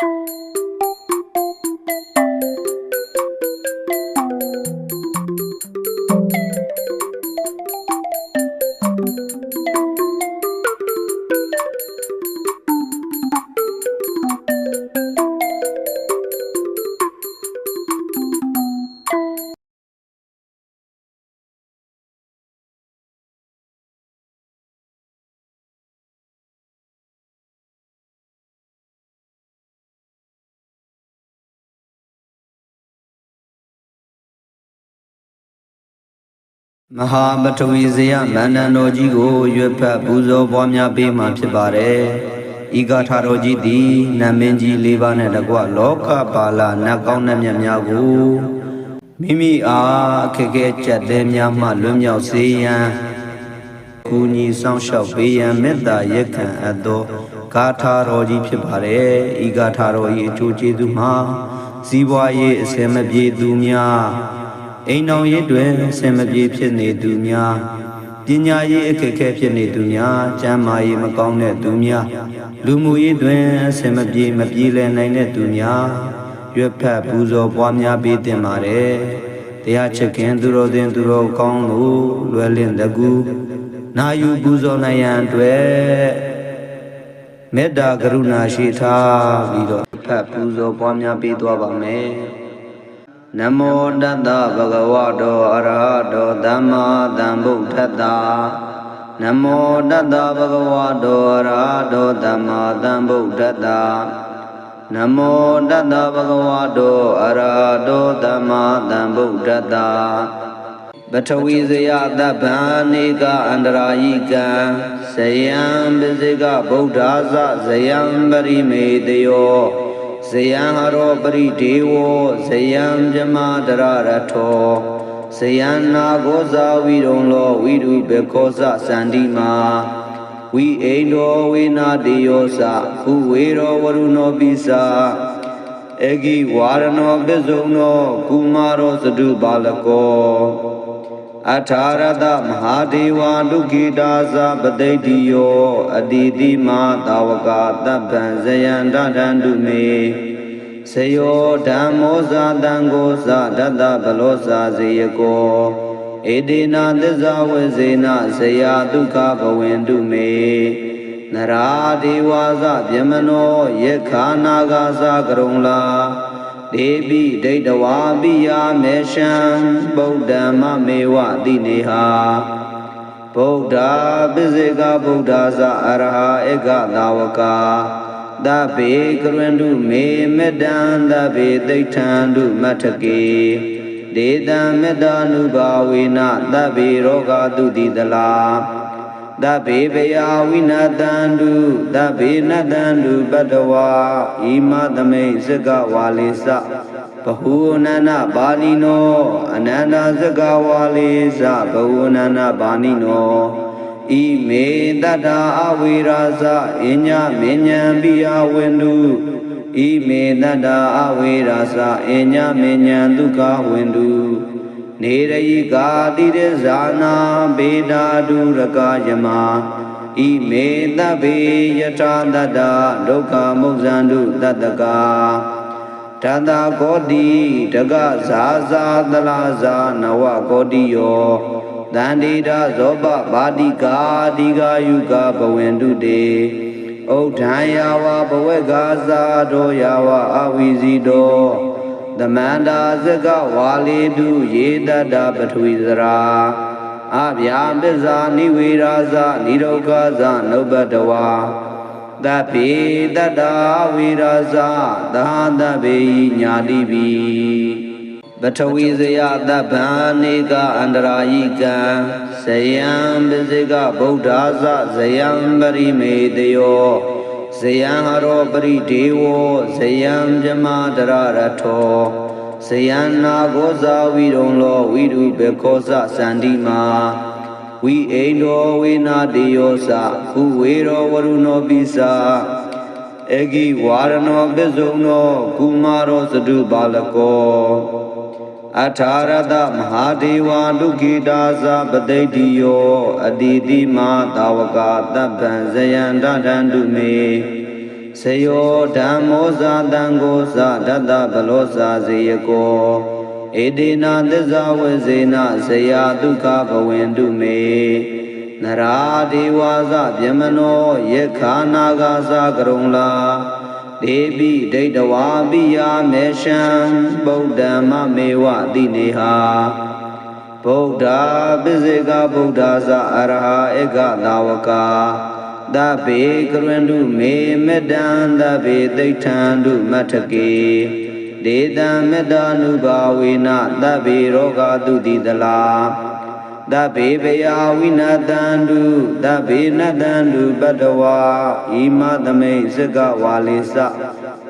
Thank you. မဟာပထဝီဇယမန္တန်တော်ကြီးကိုရွတ်ဖတ်ပူဇော်ပွားများပေးမှဖြစ်ပါတယ်။ဤဂါထာတော်ကြီးသည်နတ်မင်းကြီး၄ပါးနဲ့တကွလောကပါဠနတ်ကောင်းနှက်မြတ်များကိုမိမိအားအခက်အခဲကြက်တဲ့များမှလွတ်မြောက်စေရန်ကူညီဆောင်ရှောက်ပေးရန်မေတ္တာရက်ခံအပ်သောဂါထာတော်ကြီးဖြစ်ပါတယ်။ဤဂါထာတော်၏အကျိုးကျေးဇူးမှာဇီဝရေးအစင်မပြေသူများ အိမ်တော်ရေးတွင်အစင်မပြေဖြစ်နေသူများပညာရေးအခက်အခဲဖြစ်နေသူများကျမ်းမာရေးမကောင်းတဲ့သူများလူမှုရေးတွင်အစင်မပြေမပြေလည်နိုင်တဲ့သူများရွတ်ဖတ်ပူဇော်ပွားများပေးတင်ပါတယ်တရားချစ်ခင်သူတော်တင်သူတော်ကောင်းတို့လွယ်လင့်တကူနာယူပူဇော်နိုင်ရန်အတွက်မေတ္တာကရုဏာရှိထားပြီးတော့ဖတ်ပူဇော်ပွားများပေးသွားပါမယ် နမောတတ္တဗဂဝတောအရဟတောသမ္မာသမ္ဗုဒ္ဓတ္တနမောတတ္တဗဂဝတောအရဟတောသမ္မာသမ္ဗုဒ္ဓတ္တနမောတတ္တဗဂဝတောအရဟတောသမ္မာသမ္ဗုဒ္ဓတ္တပထဝီဇယသဗ္ဗံနေကအန္တရာယိကံဇယံပစ္စကဗုဒ္ဓါသဇယံပရိမေတယော ဇယံဟရောပရိဒေဝဇယံဇမတရရထောဇယံနာဂောဇာဝိရုံလောဝိရုဘေခောဇစန္ဒီမာဝိအိန္ဒောဝေနာတေယောသခုဝေရောဝရုဏောပိစာအေဂိဝါရဏောပစ္စုံနောကုမာရောသတုပါလကော အထာရတမဟာဒေဝဒုက္ခိတာသပတိတိယောအတိတိမာတာဝကတပ္ပံဇယံတထန္တုမေဇယောဓမ္မောဇာတံကိုဇဒတ္တဗလောဇာဇေယကောဧတေနာသစ္စာဝေဇေနဇယာဒုက္ခဘဝင်တုမေနရာဒေဝါဇဗျမနောယေခာနာဂာသကရုံလာ ဒေပိဒိဋ္ဌဝါပိယာမေရှံဗုဒ္ဓမ္မမေဝတိနေဟာဗုဒ္ဓပိစေကဗုဒ္ဓသအရဟဧကသာဝကာသဗ္ဗေကရန္တုမေမေတ္တံသဗ္ဗေသိဋ္ဌံတုမထကေဒေတံမေတ္တာနုဘာဝေနသဗ္ဗေရောဂတုတိတလာ သဗ္ဗေဘယဝိနတံတုသဗ္ဗေနတံတုပတ္တဝါဣမသမိတ်စကဝါလိစဘဟုအနန္တပါဏိနောအနန္တစကဝါလိစဘဟုအနန္တပါဏိနောဣမေတတ္တာအဝိရာဇအညမဉ္ဉံပိယဝန္တုဣမေတတ္တာအဝိရာဇအညမဉ္ဉံဒုက္ခဝန္တု နေရယိကာတိရဇာနာဘေဒာဒုရကယမဣမေတဗ္ဗေယထာတတ္တဒုက္ခမုဇ္ဇန္တုတတ္တကာတတကောတိတကဇာဇာတလာဇာနဝကောတိယောတန္တိတာဇောပပါတိကာတိကာယုကဘဝင်တုတေဥဒ္ဓံယာဝဘဝေကာဇာတောယာဝအဝိဇိတော သမန္တာဇကဝါလေတုယေတတ္တပထဝီဇရာအဗျာပစ္စာနိဝေရာဇနိဒုက္ခဇနုပတဝါတပိတတ္တာဝိရာဇသာတပိညာတိပိပထဝီဇယတဗ္ဗံနေကအန္တရာယိကံဇယံပစ္စကဗုဒ္ဓါဇဇယံပရိမေတယော ဇယံဟရောပရိဒေဝဇယံဇမတရရထောဇယံနာဂောဇာဝိရုံလောဝိရုဘေခောဇစန္ဒီမာဝိအိန္ဒောဝေနာတေယောသခုဝေရောဝရုဏောပိစာအေဂိဝါရဏောပစ္စုံနောကုမာရောသတုပါလကော အထာရတမဟာဒေဝဒုက္ခိတာသပတိတိယောအတိတိမာတာဝကတပ္ပံဇယံတထန္တုမေဇစယောဓမ္မောဇာတံကိုဇဒတ္တဗလောဇာဇေယကောဧတေနာသစ္စာဝေဇေနဇယာဒုက္ခဘဝင်တုမေနရာဒေဝါဇဗျမနောယက္ခာနာဂာသကရုံလာ ဒေပိဒိဋ္ဌဝါပိယမေရှံဗုဒ္ဓမ္မမေဝတိနေဟာဗုဒ္ဓပိစေကဗုဒ္ဓသအရဟဧကသာဝကာသဗ္ဗေကရန္တုမေမေတ္တံသဗ္ဗေသိဋ္ဌံတုမထကေဒေတံမေတ္တာနုဘာဝေနသဗ္ဗေရောဂတုတိတလာ သဗ္ဗေဘယဝိနတံတုသဗ္ဗေနတံတုပတ္တဝါဣမသမိတ်စကဝါလိစ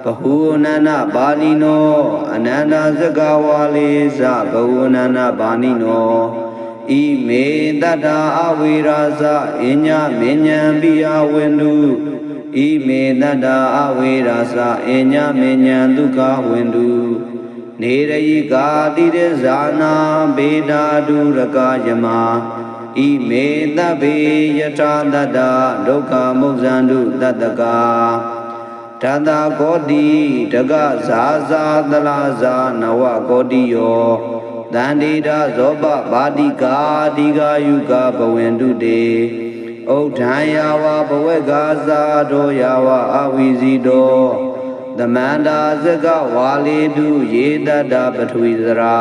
ဘဟုအနန္တပါဏိနောအနန္တစကဝါလိစဘဟုအနန္တပါဏိနောဣမေတတ္တာအဝိရာဇအညမဉ္ဉံပိယဝန္တုဣမေတတ္တာအဝိရာဇအညမဉ္ဉံဒုက္ခဝန္တု နေရယိကာတိရဇာနာဘေဒာဒုရကယမဣမေတဗ္ဗေယထာတတ္တာဒုက္ခမုဇ္ဇန္တုတတ္တကာတတကောတိတကဇာဇာတလာဇာနဝကောတိယောတန္တိတာဇောပပါတိကာဒီဃာယုကဘဝင်တုတေဥဒံယာဝဘဝေကာဇာတောယာဝအဝိဇိတော သမန္တာဇကဝါလေတုယေတတ္တပထဝီဇရာ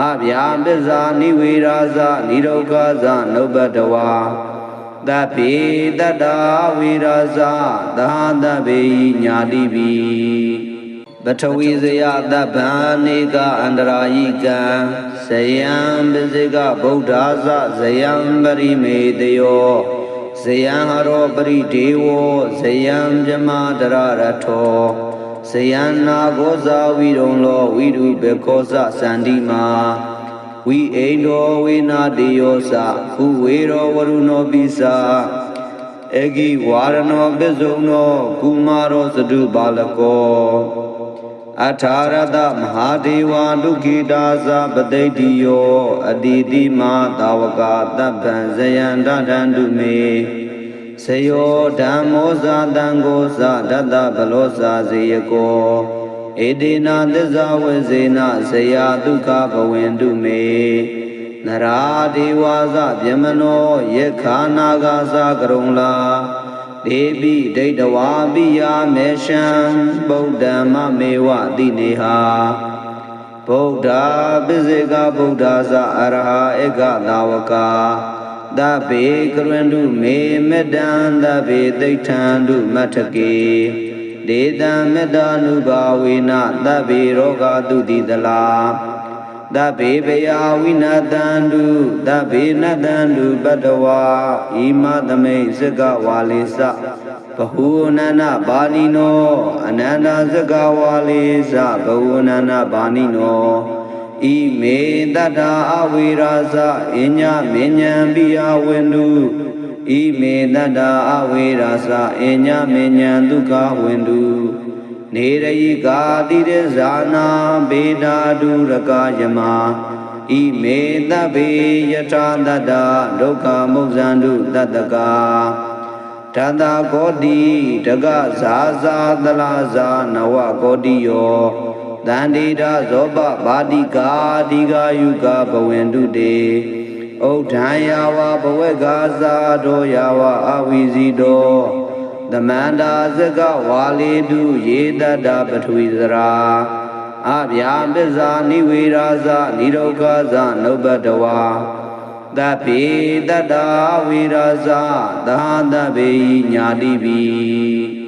အဗျာပစ္စာနိဝေရာဇနိဒုက္ခဇနုပတဝါတပိတတ္တာဝိရာဇသာတပေညာတိပိပထဝီဇယတဗ္ဗာနေကအန္တရာယိကံဇယံပစိကဗုဒ္ဓဇဇယံပရိမေတယော ဇယံဟရောပရိဒေဝဇယံမြမတရရထောဇယံနာဂောဇာဝိရုံလောဝိရုဘေခောဇစန္ဒီမာဝိအိန္ဒောဝေနာတေယောသဥဝေရောဝရုဏောပိစာဧကိဝါရဏောပစ္စုံနောကုမာရောသတုပါလကော အထာရတမဟာဒေဝဒုက္ခိတာသပတိတိယောအတိတိမာတာဝကတပ္ပံဇယန္တတန္တုမေစယောဓမ္မောဇာတံကိုဇဒတ္တဗလောဇာဇေယကောဧတေနာသစ္စာဝေဇေနဇယာဒုက္ခဘဝင်တုမေနရာဒေဝါဇဗျမနောယက္ခာနာဂာသကရုံလာ ဒေပိဒိဋ္ဌဝါပိယမေရှံဗုဒ္ဓမ္မမေဝတိနေဟာဗုဒ္ဓပိစေကဗုဒ္ဓသအရဟဧကသာဝကာသဗ္ဗေကရန္တုမေမေတ္တံသဗ္ဗေသိဋ္ဌံတုမထကေဒေတံမေတ္တာနုဘာဝေနသဗ္ဗေရောဂတုတိတလာ သဗ္ဗေဘယဝိနတံတုသဗ္ဗေနတံတုပတ္တဝါဣမသမိတ်စကဝါလိစဘဟုအနန္တပါဏိနောအနန္တစကဝါလိစဘဟုအနန္တပါဏိနောဣမေတတ္တာအဝိရာဇအညမဉ္ဉံပိယဝန္တုဣမေတတ္တာအဝိရာဇအညမဉ္ဉံဒုက္ခဝန္တု နေရယိကာတိရဇာနာဘေဒာဒုရကယမဣမေတဗေယထာတတ္တဒုက္ခမုဇ္ဇန္တုတတ္တကာတတကောတိတကဇာဇာတလာဇာနဝကောတိယောတန္တိတာဇောပပါတိကာဒီဃာယုကဘဝင်တုတေဥဒံယာဝဘဝေကာဇာတောယာဝအဝိဇိတော သမန္တာစကဝါလေတုယေတတ္တပထဝီဇရာအဗျာပစ္စာနိဝေရာဇနိဒုက္ခဇနုပတဝါတပိတတ္တာဝိရာဇသာတဗေညာတိပိ